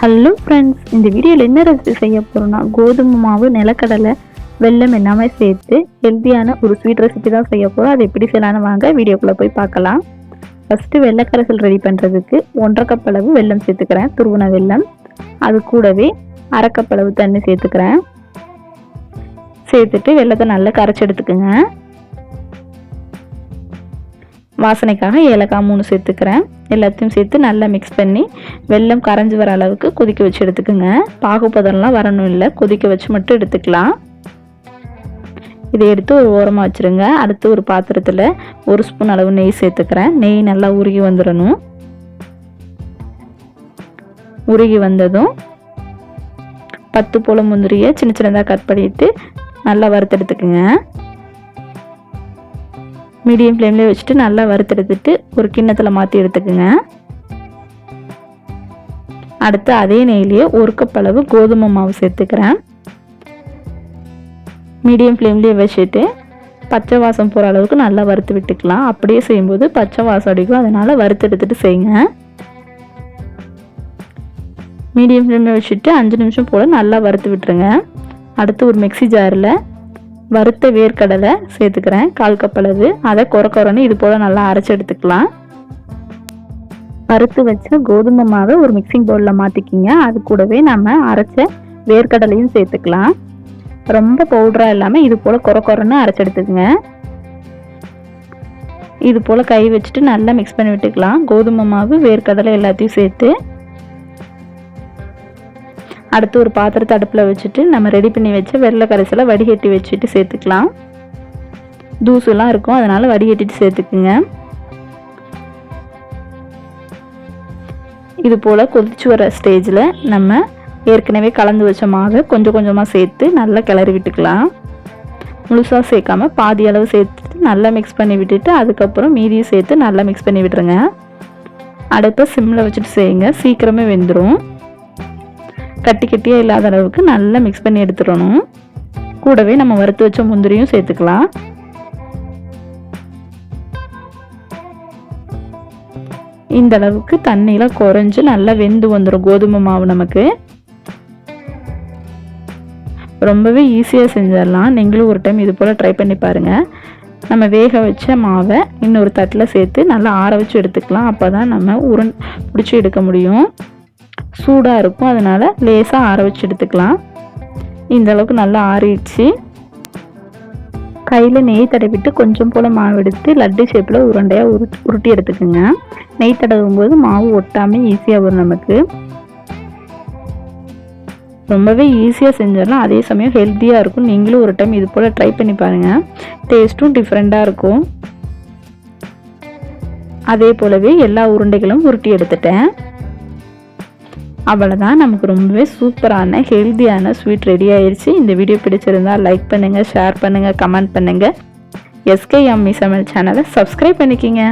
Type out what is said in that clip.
Hello friends இந்த வீடியோவில் என்ன ரெசிபி செய்ய போகிறோம்னா கோதுமை மாவு நிலக்கடலை வெல்லம் எல்லாமே சேர்த்து ஹெல்த்தியான ஒரு ஸ்வீட் ரெசிபி தான் செய்ய போகிறோம் அது எப்படி செய்யலான்னு வாங்க வீடியோக்குள்ளே போய் பார்க்கலாம். ஃபஸ்ட்டு வெள்ளைக்கரைசல் ரெடி பண்ணுறதுக்கு ஒன்றரை கப் அளவு வெல்லம் சேர்த்துக்கிறேன் துருவன வெல்லம். அது கூடவே அரை கப் அளவு தண்ணி சேர்த்துக்கிறேன். சேர்த்துட்டு வெள்ளத்தை நல்லா கரைச்சி எடுத்துக்கோங்க. வாசனைக்காக ஏலக்காய் மூணு சேர்த்துக்கிறேன். எல்லாத்தையும் சேர்த்து நல்லா மிக்ஸ் பண்ணி வெல்லம் கரைஞ்சி வர அளவுக்கு கொதிக்க வச்சு எடுத்துக்கோங்க. பாகுப்பதம்லாம் வரணும் இல்லை கொதிக்க வச்சு மட்டும் எடுத்துக்கலாம். இதை எடுத்து ஒரு ஓரமாக வச்சுருங்க. அடுத்து ஒரு பாத்திரத்தில் ஒரு ஸ்பூன் அளவு நெய் சேர்த்துக்கிறேன். நெய் நல்லா உருகி வந்துடணும் உருகி வந்ததும் பத்து போல முந்திரியை சின்ன சின்னதாக கட் பண்ணிட்டு நல்லா வறுத்தெடுத்துக்குங்க. மீடியம் ஃப்ளேம்லேயே வச்சுட்டு நல்லா வறுத்தெடுத்துட்டு ஒரு கிண்ணத்தில் மாற்றி எடுத்துக்கோங்க. அடுத்து அதே நெய்லேயே ஒரு கப் அளவு கோதுமை மாவு சேர்த்துக்கிறேன். மீடியம் ஃப்ளேம்லேயே வச்சுட்டு பச்சை வாசம் போகிற அளவுக்கு நல்லா வறுத்து விட்டுக்கலாம். அப்படியே செய்யும்போது பச்சை வாசம் அடிக்கும். அதனால் வறுத்து எடுத்துட்டு செய்யுங்க. மீடியம் ஃப்ளேமில் வச்சுட்டு அஞ்சு நிமிஷம் போல் நல்லா வறுத்து விட்டுருங்க. அடுத்து ஒரு மிக்சி ஜாரில் வறுத்த வேர்க்கடலை சேர்த்துக்கிறேன். கால் கப் அளவு. அதை குறை குறைன்னு இது போல் நல்லா அரைச்சி எடுத்துக்கலாம். வறுத்து வச்ச கோதுமை மாவை ஒரு மிக்சிங் பவுலில் மாற்றிக்கிங்க அது கூடவே நம்ம அரைச்ச வேர்க்கடலையும் சேர்த்துக்கலாம். ரொம்ப பவுடராக இல்லாமல் இது போல் குறை குறைன்னு அரைச்சி எடுத்துக்கங்க. இது போல் கை வச்சுட்டு நல்லா மிக்ஸ் பண்ணி விட்டுக்கலாம். கோதுமை மாவு வேர்க்கடலை எல்லாத்தையும் சேர்த்து அடுத்து ஒரு பாத்திரத்தை அடுப்பில் வச்சுட்டு நம்ம ரெடி பண்ணி வச்ச வெள்ளை கரைசலை வடிகட்டி வச்சுட்டு சேர்த்துக்கலாம். தூசுலாம் இருக்கும் அதனால் வடிகட்டிட்டு சேர்த்துக்குங்க. இது போல் கொதிச்சு வர ஸ்டேஜில் நம்ம ஏற்கனவே கலந்து வச்ச மாவை கொஞ்சம் கொஞ்சமாக சேர்த்து நல்லா கிளறி விட்டுக்கலாம். முழுசாக சேர்க்காம பாதி அளவு சேர்த்துட்டு நல்லா மிக்ஸ் பண்ணி விட்டுட்டு அதுக்கப்புறம் மீதியும் சேர்த்து நல்லா மிக்ஸ் பண்ணி விட்டுருங்க. அடுப்பை சிம்மில் வச்சுட்டு செய்யுங்க சீக்கிரமே வெந்துடும் கட்டி கட்டியாக இல்லாத அளவுக்கு நல்லா மிக்ஸ் பண்ணி எடுத்துடணும். கூடவே நம்ம வறுத்து வச்ச முந்திரியும் சேர்த்துக்கலாம். இந்த அளவுக்கு தண்ணியில் குறைஞ்சு நல்லா வெந்து வந்துடும் கோதுமை மாவு நமக்கு. ரொம்பவே ஈஸியாக செஞ்சிடலாம். நீங்களும் ஒரு டைம் இது போல் ட்ரை பண்ணி பாருங்கள் நம்ம வேக வச்ச மாவை இன்னொரு தட்டில் சேர்த்து நல்லா ஆற வச்சு எடுத்துக்கலாம். அப்போ தான் நம்ம உருண் பிடிச்சி எடுக்க முடியும். சூடாக இருக்கும் அதனால் லேசாக ஆற வச்சு எடுத்துக்கலாம். இந்த அளவுக்கு நல்லா ஆறிடுச்சு. கையில் நெய் தடவிட்டு கொஞ்சம் போல் மாவு எடுத்து லட்டு ஷேப்பில் உருண்டையாக உரு உருட்டி எடுத்துக்கோங்க. நெய் தடவும் போது மாவு ஒட்டாமல் ஈஸியாக வரும் நமக்கு. ரொம்பவே ஈஸியாக செஞ்சிடலாம். அதே சமயம் ஹெல்த்தியாக இருக்கும். நீங்களும் ஒரு டைம் இது போல் ட்ரை பண்ணி பாருங்கள் டேஸ்ட்டும் டிஃப்ரெண்ட்டாக இருக்கும். அதே போலவே எல்லா உருண்டைகளும் உருட்டி எடுத்துட்டேன். அவ்வளோதான் நமக்கு ரொம்பவே சூப்பரான ஹெல்த்தியான ஸ்வீட் ரெடி ஆயிடுச்சு இந்த வீடியோ பிடிச்சிருந்தா லைக் பண்ணுங்கள் ஷேர் பண்ணுங்கள் கமெண்ட் பண்ணுங்கள் எஸ்கே அம்மி சமையல் சேனலை சப்ஸ்கிரைப் பண்ணிக்கிங்க.